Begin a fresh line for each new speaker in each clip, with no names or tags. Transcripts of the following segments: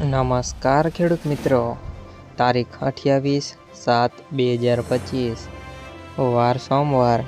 નમસ્કાર ખેડૂત મિત્રો. તારીખ અઠ્યાવીસ સાત બે હજાર પચીસ. વાર સોમવાર.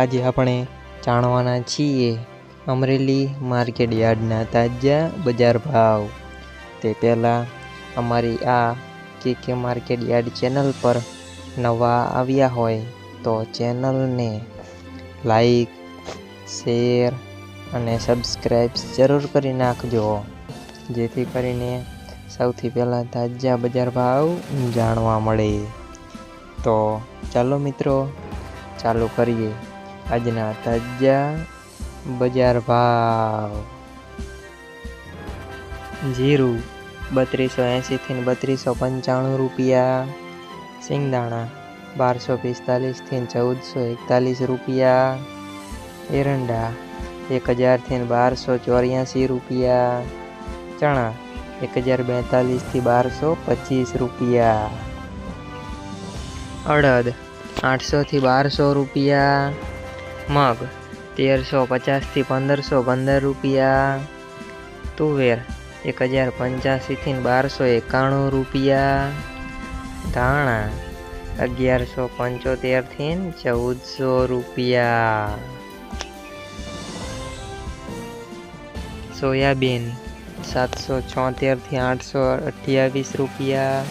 આજે આપણે જાણવાના છીએ અમરેલી માર્કેટ યાર્ડના તાજા બજાર ભાવ. તે પહેલાં અમારી આ કે કે માર્કેટ યાર્ડ ચેનલ પર નવા આવ્યા હોય તો ચેનલને લાઈક, શેર અને સબસ્ક્રાઈબ જરૂર કરી નાખજો. જેથી કરીને સૌથી પહેલાં તાજા બજાર ભાવ જાણવા મળે. તો ચાલો મિત્રો, ચાલુ કરીએ આજના તાજા બજાર ભાવ. જીરું બત્રીસો એંશીથી બત્રીસો પંચાણું રૂપિયા. સિંગદાણા બારસો પિસ્તાલીસથી ચૌદસો એકતાલીસ રૂપિયા. એરંડા એક હજારથી બારસો ચોર્યાસી રૂપિયા. ચણા એક હજાર બેતાલીસથી બારસો પચીસ રૂપિયા. અડદ આઠસોથી બારસો રૂપિયા. મગ તેરસો પચાસથી પંદરસો પંદર રૂપિયા. તુવેર એક હજાર પંચ્યાસીથી બારસો એકાણું રૂપિયા. ધાણા અગિયારસો પંચોતેરથી ચૌદસો રૂપિયા. સોયાબીન સાતસો છોતેરથી આઠસો અઠ્યાવીસ રૂપિયા.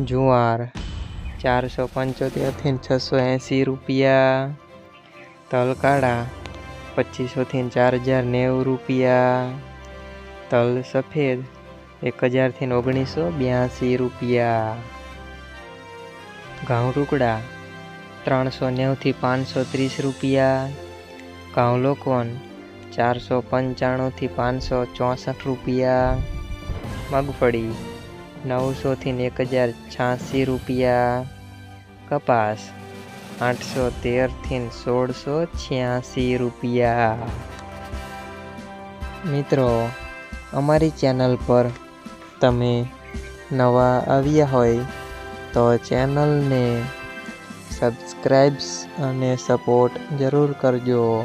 જુવાર ચારસો પંચોતેરથી છસો એંસી રૂપિયા. તલકાળા પચીસોથી ચાર હજાર નેવું રૂપિયા. તલ સફેદ એક હજારથી ઓગણીસો બ્યાસી રૂપિયા. ઘઉં ત્રણસો નેવુંથી પાંચસો ત્રીસ રૂપિયા. ઘઉં લોકોન ચારસો પંચાણુંથી પાંચસો ચોસઠ રૂપિયા. મગફળી નવસોથી એક હજાર છ્યાસી રૂપિયા. કપાસ આઠસો તેરથી સોળસો છ્યાસી રૂપિયા. મિત્રો, અમારી ચેનલ પર તમે નવા આવ્યા હોય તો ચેનલને સબસ્ક્રાઈબ્સ અને સપોર્ટ જરૂર કરજો.